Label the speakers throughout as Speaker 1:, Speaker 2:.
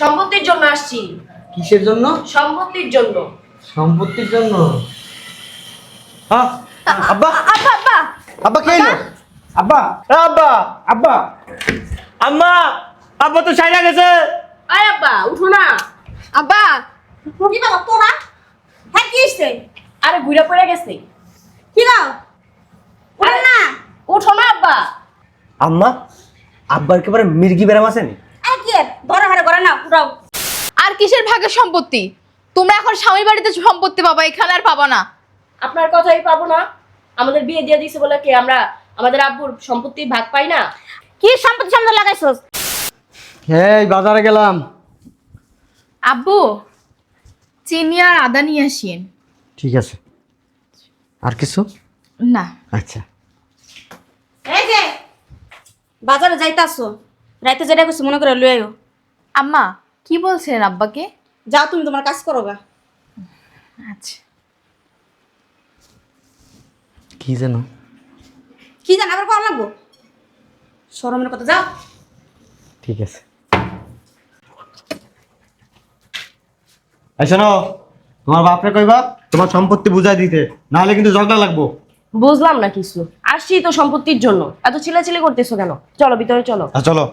Speaker 1: সম্পত্তির জন্য আসছি।
Speaker 2: কিসের জন্য?
Speaker 1: সম্পত্তির জন্য।
Speaker 2: সম্পত্তির জন্য? হ্যাঁ আব্বা।
Speaker 3: আব্বা আব্বা।
Speaker 2: আব্বা কে এলো?
Speaker 4: আব্বা।
Speaker 2: এ আব্বা
Speaker 4: আব্বা।
Speaker 2: আম্মা আব্বা তো সাইরা গেছে।
Speaker 1: আয় আব্বা উঠো না।
Speaker 3: আব্বা
Speaker 5: কি বাবা তোরা? হ্যাঁ কি হইছে
Speaker 1: আরে ঘুরে পড়ে গেছে।
Speaker 5: কি দাও ওটা না।
Speaker 1: উঠো না আব্বা।
Speaker 2: আম্মা আব্বার একেবারে মির্গি
Speaker 5: আর কি এর? ধরো হারে করে না উঠাও।
Speaker 3: আর কিসের ভাগের সম্পত্তি? তোমরা এখন স্বামী বাড়িতে সম্পত্তি পাবা এখানে আর পাবা না।
Speaker 1: আপনার কথাই পাবো না। আমাদের বিয়ে দিয়ে দিয়েছে বলে কি আমরা আমাদের আব্বুর সম্পত্তি ভাগ পাই না?
Speaker 5: কি সম্পত্তি সামনে লাগাইছস?
Speaker 2: এই বাজারে গেলাম।
Speaker 3: আব্বু চিনি আর আদা নিয়ে আসিয়েন।
Speaker 2: ঠিক আছে। আর কিছু?
Speaker 3: না।
Speaker 2: আচ্ছা।
Speaker 5: এই যে বাজারে যাইতাছো। রাইতে যেটা কিছু মনে করে লই আইও।
Speaker 3: আম্মা কি বলছেন আব্বাকে?
Speaker 5: যাও তুমি তোমার কাজ করো গা।
Speaker 3: আচ্ছা।
Speaker 2: কি যেন?
Speaker 5: কি জান আবার করা লাগবো? শরমের কথা যাও।
Speaker 2: ঠিক আছে। এই শোনো তোমার বাপরে কইবা তোমার সম্পত্তি বুঝাই দিতে নাহলে কিন্তু ঝগড়া লাগবো।
Speaker 1: বুঝলাম না কিছু। আসছি তো সম্পত্তির জন্য। এত চিলাচিলি করতেছো কেন? চলো ভিতরে চলো।
Speaker 2: আচ্ছা চলো।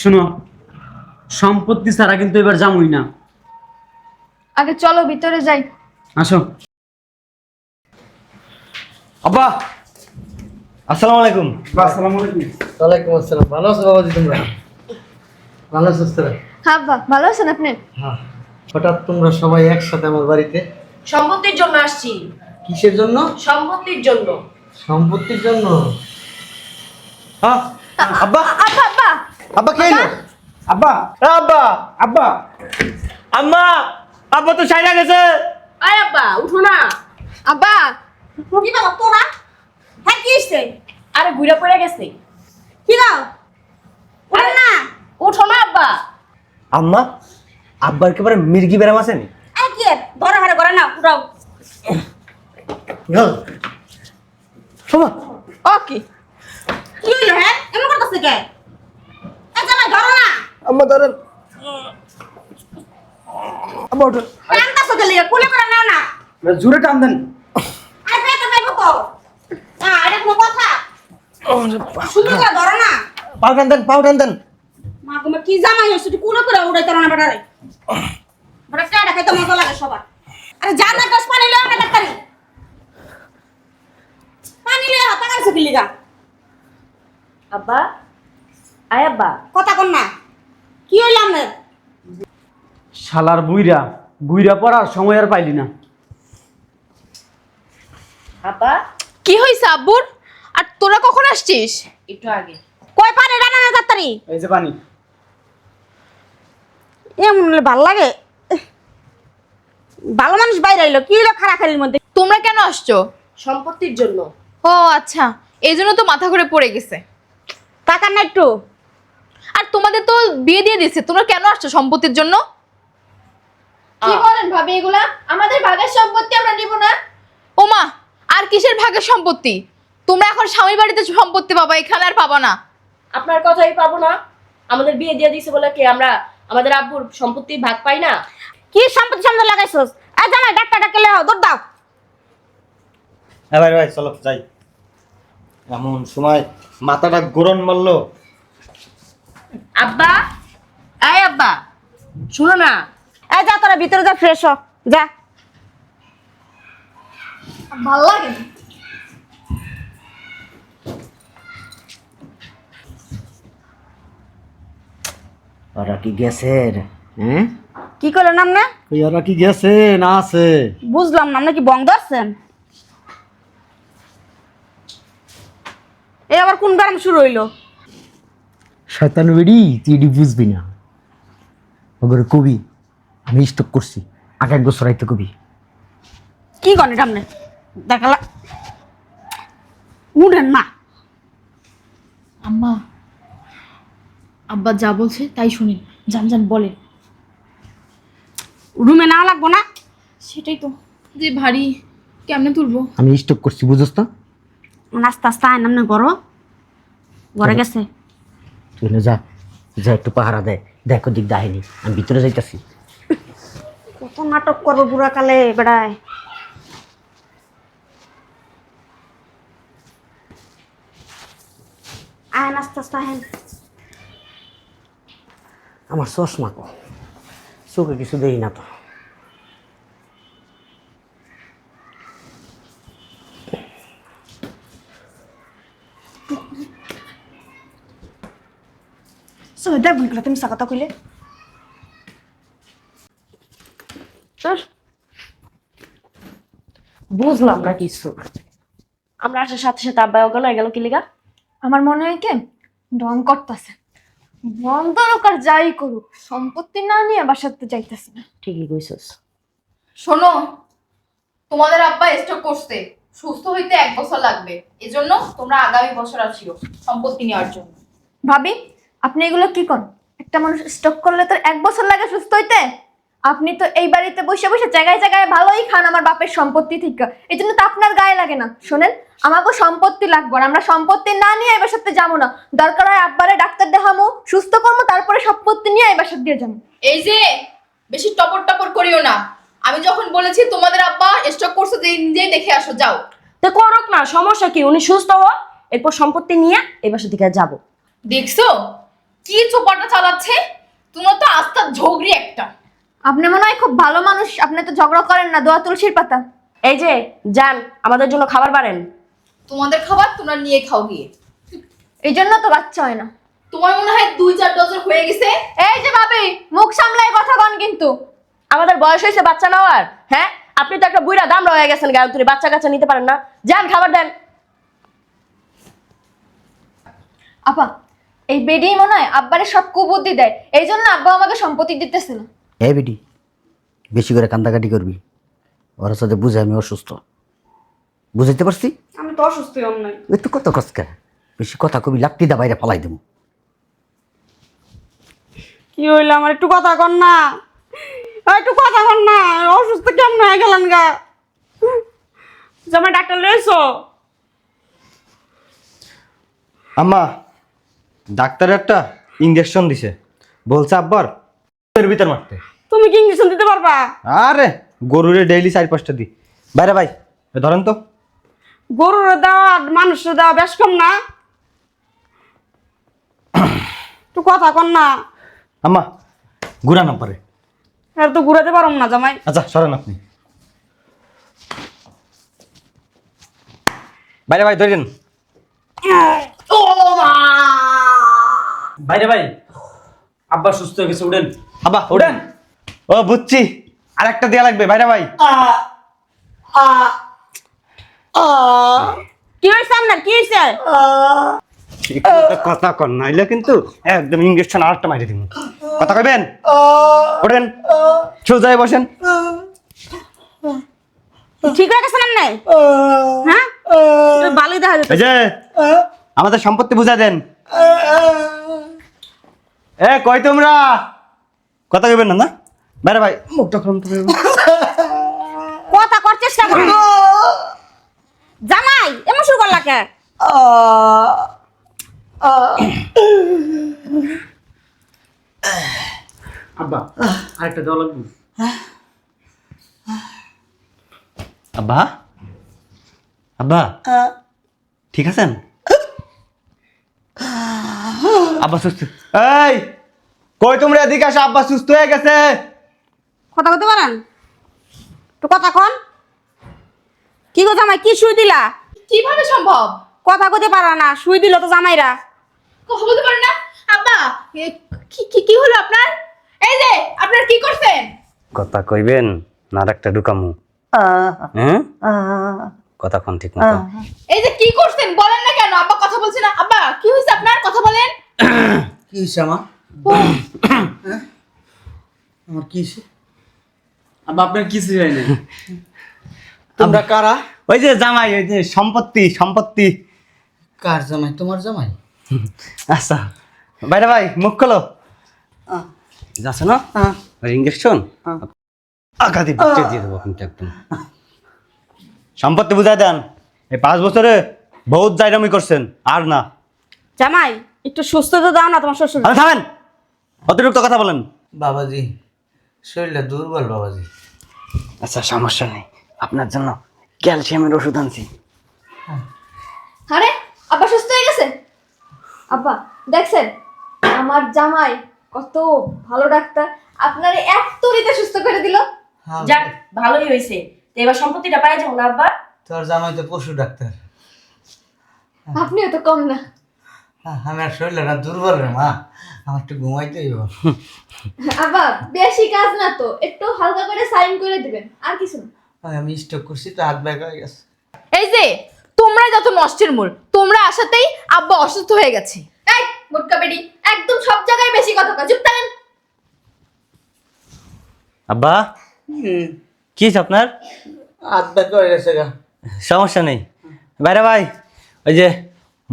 Speaker 4: শোনো সম্পত্তি ছাড়া কিন্তু এবার যামই না।
Speaker 3: আগে চলো ভিতরে যাই।
Speaker 4: আসো।
Speaker 2: আব্বা আসসালামু আলাইকুম।
Speaker 4: আসসালামু আলাইকুম।
Speaker 2: ওয়ালাইকুম আসসালাম। ভালো আছো বাবাজি তোমরা? ভালো আছো তোরা
Speaker 3: আব্বা ভালো আছেন আপনি?
Speaker 2: হ্যাঁ। হঠাৎ তোমরা সবাই একসাথে আমার বাড়িতে?
Speaker 1: সম্পত্তির জন্য আসছি।
Speaker 2: কিসের জন্য?
Speaker 1: সম্পত্তির জন্য।
Speaker 2: সম্পত্তির জন্য? হ্যাঁ আব্বা।
Speaker 3: আব্বা আব্বা
Speaker 2: আব্বা কে এলো
Speaker 4: আব্বা।
Speaker 2: এ আব্বা।
Speaker 4: আব্বা।
Speaker 2: আম্মা আব্বা তো সাইরা গেছে।
Speaker 1: আয় আব্বা উঠো না।
Speaker 3: আব্বা
Speaker 5: কি বাবা তোরা? হ্যাঁ কি হইছে?
Speaker 1: আরে ঘুরে পড়ে গেছে।
Speaker 5: কি দাও ওটা না।
Speaker 1: উঠো না আব্বা।
Speaker 2: আম্মা আব্বার একেবারে মির্গি ব্যারাম আছেন
Speaker 5: আর কি? ধরো হারে করে না উঠাও।
Speaker 2: শোনা।
Speaker 3: ওকে
Speaker 5: কি? হইল হ্যাঁ? এমন করতেছে কে? না
Speaker 2: আম্মা ধরেন আম্মা ওঠো
Speaker 5: টানতাছো কে লিয়ে কুলে করে নাও না।
Speaker 4: জোরে টান দেন।
Speaker 5: আরে পেতে পাইবো তো না এটা কোনো কথা। সুন্দর করে ধরো না।
Speaker 2: পাও টান দেন পাও টান দেন।
Speaker 5: মা তুমি কি জামাই হইছে তুই কুলে করে উড়াইতে না বেটারে। বেটা কেডা খাইতে মজা লাগে সবার? আরে যা না গাছ পানি লও না ডাক্তারি। পানি লও হাতা কাছে কি লিগা?
Speaker 1: আব্বা আয় আব্বা।
Speaker 5: কথা কন না। কি হইল আপনার?
Speaker 4: শালার বুইরা বুইরা পড়ার সময় আর পাইলি না।
Speaker 1: আব্বা
Speaker 3: কি হয়েছে আব্বুর? আর তোরা কখন আসছিস?
Speaker 1: একটু আগে।
Speaker 5: কই পানি রান্না না তাড়াতাড়ি?
Speaker 4: এই যে পানি।
Speaker 5: এমন হলে ভালো লাগে। ভালো মানুষ বাইরে আইলো কি হইল খারাখালির মধ্যে?
Speaker 3: তোমরা কেন আসছো?
Speaker 1: সম্পত্তির জন্য।
Speaker 3: ও আচ্ছা। এই জন্য তো মাথা ঘুরে পড়ে গেছে।
Speaker 5: টাকা না একটু।
Speaker 3: আর তোমাদের তো বিয়ে দিয়ে দিচ্ছে তোমরা কেন আসছো সম্পত্তির জন্য?
Speaker 1: কি
Speaker 3: বলেন ভাবি এগুলা? আমাদের ভাগের সম্পত্তি আমরা নিব না। ওমা আর কিসের ভাগের সম্পত্তি? তোমরা এখন স্বামী বাড়িতে সম্পত্তি পাবা এখানে আর পাবা না।
Speaker 1: আপনার কথাই পাবো না। আমাদের বিয়ে দিয়ে দিয়েছে বলে কি আমরা আমাদের আব্বুর সম্পত্তি ভাগ পাই না?
Speaker 5: কি সম্পত্তি সামনে লাগাইছস? এই জামাই ডাক্তার ডাকে লেও দৌড় দাও।
Speaker 2: হ্যাঁ ভাই ভাই চলো যাই। এমন সময় মাথাটা গরম মারলো।
Speaker 1: আব্বা? আয় আব্বা শুনো না।
Speaker 5: এই যা তোরা ভিতরে যা ফ্রেশ হ যা।
Speaker 3: ভালো লাগে
Speaker 2: ওরা কি গেছে হ্যাঁ?
Speaker 5: কি করলেন আপনি
Speaker 2: ওই ওরা কি গেছে না আছে?
Speaker 5: বুঝলাম না আপনি কি বং ধরছেন? এই আবার কোন গরম শুরু হইল?
Speaker 6: শয়তান বেড়ি তুই এটি বুঝবি না। ওগুলো কবি আমি স্টক করছি। আগে এক বছর আইতে কবি।
Speaker 5: কি করেন এটা আপনি দেখালা। উঠেন না
Speaker 3: আম্মা আব্বা যা বলছে তাই শুনি। জান জান বলে
Speaker 5: রুমে না লাগবো না?
Speaker 3: সেটাই তো। যে ভারী কেমনে তুলবো?
Speaker 6: আমি স্টক করছি বুঝোস তো?
Speaker 5: আস্তে আস্তে আয় নামনে করো। ঘরে গেছে।
Speaker 6: তুই না যা যা একটু পাহারা দে। দেখো দিক দাহিনি আমি ভিতরে যাইতাছি।
Speaker 5: কত নাটক করব বুড়া কালে বেড়ায়। আয় আস্তে আস্তে আহেন
Speaker 6: আমার চশমা কো। চোখে কিছু দেই না তো।
Speaker 5: ভুলগুলো তুমি সাকতা কইলে।
Speaker 1: বুঝলাম না কিছু। আমরা আসার সাথে সাথে আব্বা ওখানে গেল কি লিগা?
Speaker 3: আমার মনে হয় কি ঢং করতেছে। বন্ধ হোক আর যাই করুক সম্পত্তি না নিয়ে বাসাতে যাইতেছে না।
Speaker 1: ঠিকই কইছস।
Speaker 3: শোনো তোমাদের আব্বা স্ট্রোক করছে সুস্থ হইতে এক বছর লাগবে। এজন্য তোমরা আগামী বছর আসিও সম্পত্তি নেওয়ার জন্য। ভাবি আপনি এগুলো কি করেন? একটা মানুষ স্ট্রোক করলে তো এক বছর লাগে সুস্থ হইতে। আপনি তো এই বাড়িতে বসে বসে জায়গায় জায়গায় ভালোই খান আমার বাপের সম্পত্তি ঠিক। এই জন্য তো আপনার গায়ে লাগে না। শোনেন আমাকে সম্পত্তি লাগবে আর আমরা সম্পত্তি না নিয়ে এবার সাথে যাব না। দরকার হয় আব্বারে ডাক্তার দেখামো সুস্থ করব তারপরে সম্পত্তি নিয়ে এবার সাথে দিয়ে যাব।
Speaker 7: এই যে বেশি টপর টপর করিও না। আমি যখন বলেছি তোমাদের আব্বা স্টক করছে যে নিজেই দেখে আসো যাও।
Speaker 1: তো করুক না সমস্যা কি? উনি সুস্থ হোক এরপর সম্পত্তি নিয়ে এই বাসা থেকে যাব।
Speaker 7: দেখছ? কি চোপাটা চালাচ্ছে? তোমরা তো আস্তা ঝগড়ি একটা।
Speaker 3: আপনি মনে হয় খুব ভালো মানুষ আপনি তো ঝগড়া করেন না দোয়া তুলসীর পাতা।
Speaker 1: এই যে যান আমাদের জন্য খাবার বাড়েন।
Speaker 7: তোমাদের খাবার তোমরা নিয়ে খাও গিয়ে।
Speaker 3: এই জন্য তো বাচ্চা হয় না।
Speaker 7: তোমার মনে হয় দুই চার ডজন হয়ে গেছে?
Speaker 3: এই যে ভাবি মুখ সামলাই কথা কন কিন্তু।
Speaker 1: আমাদের বয়স হয়েছে বাচ্চা নেওয়ার হ্যাঁ? আপনি তো একটা বুড়া দাম রয়ে গেছেন গায়ত্রী বাচ্চা কাচ্চা নিতে পারেন না। যান খাবার দেন।
Speaker 3: আপা এই বেডি মনে হয় আব্বারে সব কুবুদ্ধি দেয়। এই জন্য আব্বা আমাকে সম্পত্তি দিতেছে না।
Speaker 6: এ বেটি বেশি করে কান্দাকাটি করবি। ওরা সাথে বুঝে আমি অসুস্থ। বুঝাইতে পারছি?
Speaker 5: আমি তো অসুস্থ হম নাই
Speaker 6: তো কত কসকা বেশি কথা কবি লাপটি দা বাইরে ফালাই দেবো।
Speaker 5: কি হইল আমার? একটু কথা কর না। একটু কথা কর না। অসুস্থ কেমন হয়ে গেলেন গা? জামা ডাক্তার লইছো?
Speaker 2: আম্মা ডাক্তার একটা ইঞ্জেকশন দিছে। বলছে আব্বার এর ভিতর মারতে।
Speaker 5: তুমি কি ইঞ্জেকশন দিতে পারবা?
Speaker 2: আরে গরুরে ডেইলি চার পাঁচটা দি বাইরে ভাই এ ধরেন তো।
Speaker 5: গরুর দেওয়া আর মানুষের দেওয়া বেশ কম না? একটু কথা কর না।
Speaker 2: আম্মা ঘুরা না পারে
Speaker 5: আর তো ঘুরাতে পারম না জামাই।
Speaker 2: আচ্ছা সরেন আপনি। বাইরে ভাই ধরেন।
Speaker 4: বাইরে ভাই। আব্বা সুস্থ হয়ে গেছে উঠেন।
Speaker 2: আব্বা ওঠেন ও বুঝছি। আর একটা দেয়া লাগবে বাইরে ভাই।
Speaker 5: কি হয়েছে আপনার? কি হয়েছে?
Speaker 2: কথা কর নাইলে কিন্তু একদম ইঞ্জেকশন আরেকটা মাইরে দিব কথা কইবেন? ওঠেন সোজায় বসেন।
Speaker 5: ঠিক হয়ে গেছে না নাই হ্যাঁ? ভালোই দেখা যেত
Speaker 2: এই যে আমাদের সম্পত্তি বুঝা দেন। এ কই তোমরা? কথা কইবেন না না? বাইরে ভাই। মুখটা খুলুন তো
Speaker 5: কথা কর চেষ্টা করো। জামাই এমন শুরু করলা কে?
Speaker 4: আব্বা আরেকটা দেওয়া লাগবে?
Speaker 2: আব্বা? আব্বা? ঠিক আছেন? আব্বা সুস্থ। এই কই তোমরা এদিকে আসো আব্বা সুস্থ হয়ে গেছে।
Speaker 5: কথা বলতে পারেন? তো কথা কন। কি গো জামাই কি শুই দিলা?
Speaker 7: কীভাবে সম্ভব?
Speaker 5: কথা কইতে পারা না শুই দিল তো জামাইরা।
Speaker 7: কথা বলতে পারে না? আব্বা কি কি কি হলো আপনার? এই যে আপনার কি করছেন?
Speaker 2: কথা কইবেন না একটা ঢুকামু হ্যাঁ? কথা কোন ঠিক মতো।
Speaker 7: এই যে কি করছেন বলেন না কেন? আব্বা কথা বলছে না। আব্বা কি হয়েছে আপনার? কথা বলেন।
Speaker 8: কি হয়েছে আমার হ্যাঁ? আমার কি হয়েছে
Speaker 4: আপনার কিছু হয় না।
Speaker 8: তোমরা কারা?
Speaker 2: ওই যে জামাই ওই যে সম্পত্তি সম্পত্তি।
Speaker 8: কার জামাই? তোমার জামাই?
Speaker 2: আচ্ছা। বাইরে ভাই মুখ খোলো। যাচ্ছে না? ওই ইঞ্জেকশন আঘাতি বুঝতে দিয়ে দেবো কিন্তু একদম। সম্পত্তি বুঝাই দেন। এই পাঁচ বছরে বহুত জায়গামি করছেন আর না।
Speaker 5: জামাই একটু সুস্থ তো দাও না তোমার শ্বশুর।
Speaker 2: আরে থামেন অতিরিক্ত কথা বলেন।
Speaker 8: বাবাজি শরীরটা দুর্বল বাবাজি।
Speaker 4: আচ্ছা সমস্যা নেই। আপনার জন্য ক্যালসিয়ামের ওষুধ আনছি।
Speaker 3: আরে আব্বা সুস্থ হয়ে গেছে? আব্বা দেখছেন আমার জামাই কত ভালো ডাক্তার। আপনার এক তরিতে সুস্থ করে দিল।
Speaker 8: হ্যাঁ,
Speaker 1: যাক ভালোই হয়েছে। তো এবার সম্পত্তিটা পাই যাব না আব্বা?
Speaker 8: তোর জামাই তো পশু ডাক্তার।
Speaker 3: আপনিও তো কম না।
Speaker 8: আমার শরীরটা দুর্বল রে মা। আমার একটু ঘুমাইতে হইব।
Speaker 3: আব্বা বেশি কাজ না তো একটু হালকা করে সাইন করে দিবেন আর কিছু
Speaker 8: আমি স্টক করছি তো হাত ব্যাগ হয়ে গেছে।
Speaker 7: এই যে তোমরা যত নষ্টের মূল তোমরা আসাতেই আব্বা অসুস্থ হয়ে গেছে।
Speaker 3: এই মোটকা বেডি একদম সব জায়গায় বেশি কথা কয় চুপ থাকেন।
Speaker 2: আব্বা? কি আপনার?
Speaker 8: হাত ব্যাগ হয়ে গেছে গা।
Speaker 2: সমস্যা নেই। বাইরে ভাই ওই যে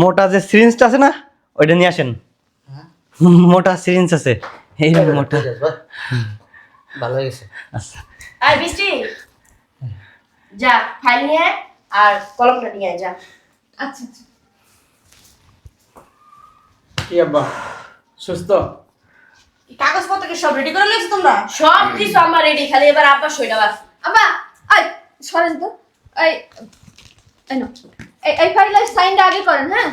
Speaker 2: মোটা যে সিরিঞ্জটা আছে না ওইটা নিয়ে আসেন। মোটা সিরিঞ্জ আছে। এই মোটা।
Speaker 8: ভালো হয়ে গেছে।
Speaker 2: আচ্ছা।
Speaker 1: আর বৃষ্টি যা ফাইল নিয়ে আর কলমটা নিয়ে যা।
Speaker 3: আচ্ছা আচ্ছা।
Speaker 4: কি আব্বা সুস্থ?
Speaker 5: কাগজপত্র কি সব রেডি করে নিয়েছো তোমরা?
Speaker 1: সব কিছু আমার রেডি খালি এবার আব্বা সইটা বাস
Speaker 3: আব্বা আই সরেন তো। এই এই নাও। এই এই ফাইলের সাইনটা আগে করেন হ্যাঁ?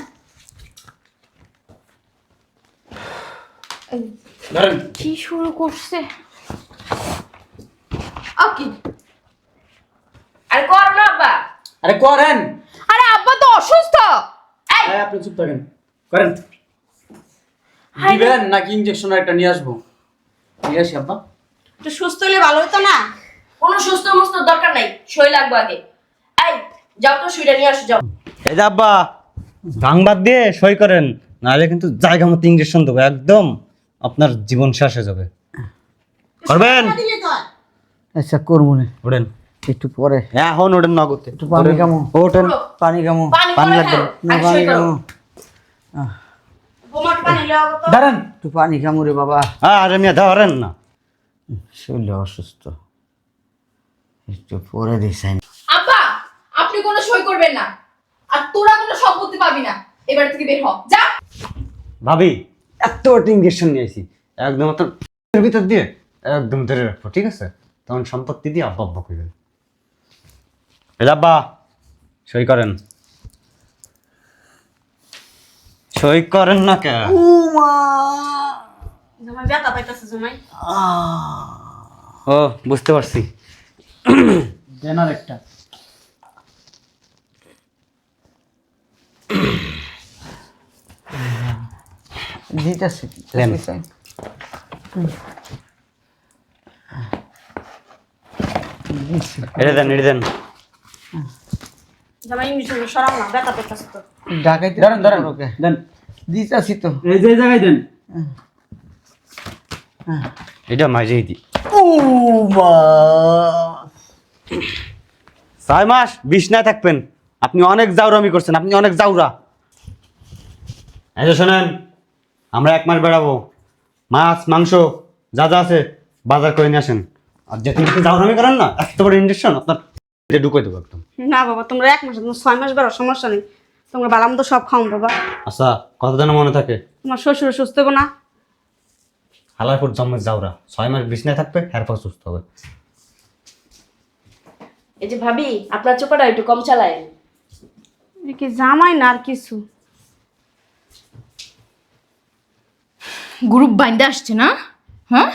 Speaker 4: ধরেন।
Speaker 3: কি শুরু করছে? ওকে
Speaker 1: আর করো না আব্বা।
Speaker 4: আরে করেন।
Speaker 7: আরে আব্বা তো অসুস্থ।
Speaker 1: এই।
Speaker 4: আপনি চুপ থাকেন। করেন। দিবেন নাকি ইঞ্জেকশন একটা নিয়ে আসব? নিয়ে আসি আব্বা।
Speaker 5: একটু সুস্থ হলে ভালো হতো না?
Speaker 1: কোনো সুস্থ মুস্ত দরকার নাই। সই লাগবে আগে। এই যাও তো সুইটা নিয়ে আসো যাও।
Speaker 2: এই যে আব্বা ভাঙবাদ দিয়ে সই করেন। নাহলে কিন্তু জায়গা মতো ইঞ্জেকশন দেবো একদম আপনার জীবন শেষ হয়ে যাবে। করবেন?
Speaker 5: হয়।
Speaker 8: আচ্ছা করব না।
Speaker 2: ওঠেন
Speaker 8: একটু পরে।
Speaker 2: এখন ওঠেন নগদে।
Speaker 8: একটু পানি খামো।
Speaker 2: ওঠেন
Speaker 8: পানি খামো।
Speaker 1: পানি
Speaker 2: পানি লাগবে
Speaker 8: না। পানি
Speaker 5: তো।
Speaker 8: দাঁড়ান একটু পানি খামো রে বাবা।
Speaker 2: আর আমি ধরেন না।
Speaker 8: শরীর অসুস্থ। একটু পরে
Speaker 7: আব্বা আপনি কোনো সই করবেন না। আর তোরা কোনো সম্পত্তি পাবি না। এবার থেকে বের হ। যা।
Speaker 2: ভাবি এত একদম পেটের ভিতর দিয়ে একদম ধরে রাখব ঠিক আছে? তখন সম্পত্তি দিয়ে আব্বা আব্বা করবেন আব্বা সই করেন। সই করেন না কে? ও বুঝতে পারছি।
Speaker 4: একটা
Speaker 8: দিতেছি
Speaker 2: দেন। এটা দেন এটা দেন
Speaker 5: জামাই ইংলিশ সরাও না ব্যথা পাইতেছে তো
Speaker 8: ডাকাইতে
Speaker 4: ধরেন ধরেন
Speaker 8: ওকে
Speaker 4: দেন
Speaker 8: দিতেছি তো।
Speaker 4: এই যে এই জায়গায় দেন।
Speaker 2: এটা মাঝেই দি।
Speaker 8: ও মা।
Speaker 2: ছয় মাস বিছনায় থাকবেন। আপনি অনেক জাউরামি করছেন আপনি অনেক জাউরা। এই যে শোনেন। আমরা এক মাস বেড়াবো। মাছ মাংস যা যা আছে বাজার করে নিয়ে আসেন। আর যে তুমি জাউরামি করেন না এত বড় ইঞ্জেকশন আপনার এটা ঢুকে দেবো একদম।
Speaker 5: না বাবা তোমরা এক মাস তোমরা ছয় মাস বেরো সমস্যা নেই। তোমরা বালাম তো সব খাও বাবা।
Speaker 2: আচ্ছা কত যেন মনে থাকে।
Speaker 5: তোমার শ্বশুর সুস্থ হব না।
Speaker 2: হালারপুর জন্মের জাউরা ছয় মাস বিছনায় থাকবে এরপর সুস্থ হবে।
Speaker 1: এই যে ভাবি আপনার চোপাটা একটু কম চালায়
Speaker 5: এ কি জামাই না আর কিছু?
Speaker 7: গ্রুপ বাইন্ডে আসছে না? হ্যাঁ?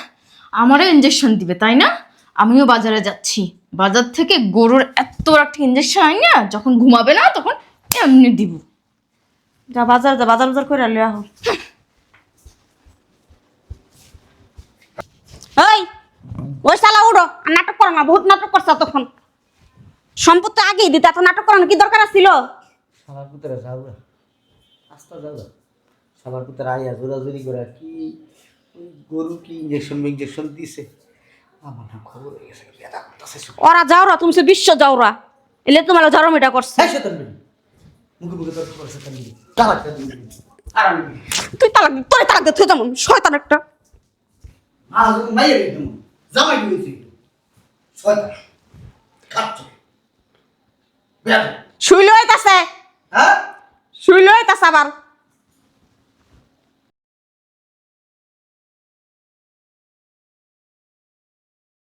Speaker 7: আমারও ইঞ্জেকশন দিবে তাই না? আমিও বাজারে যাচ্ছি। বাজার থেকে গরুর এত একটা ইঞ্জেকশন আনি না যখন ঘুমাবে না তখন এমনি দিব।
Speaker 5: যা বাজার যা বাজার বাজার করে লিয়া হো ওই ওই শালা উড়ো আর নাটক করো না বহুত নাটক করছ তখন সম্পত্তি আগেই দিতে এত নাটক করানো কি দরকার ছিল
Speaker 8: যাও আস্তে যাও সবার ভিতরে আইয়া জোরাজুরি করে কি গরু কি ইঞ্জেকশন ইঞ্জেকশন দিছে? আমার খবর হয়ে গেছে।
Speaker 5: ওরা যাওরা তুমি সে বিশ্ব যাওরা এলে তোমার করছে।
Speaker 8: এই শয়তান মেয়ে, মুখে মুখে তর্ক করছে।
Speaker 5: তুই তালাক তোরে তালাক দে তুই যেমন শয়তান একটা।
Speaker 8: জামাই দিয়েছি। শয়তান খাচ্ছ
Speaker 5: শুইলে হইতাছে।
Speaker 8: হ্যাঁ?
Speaker 5: তা আবার।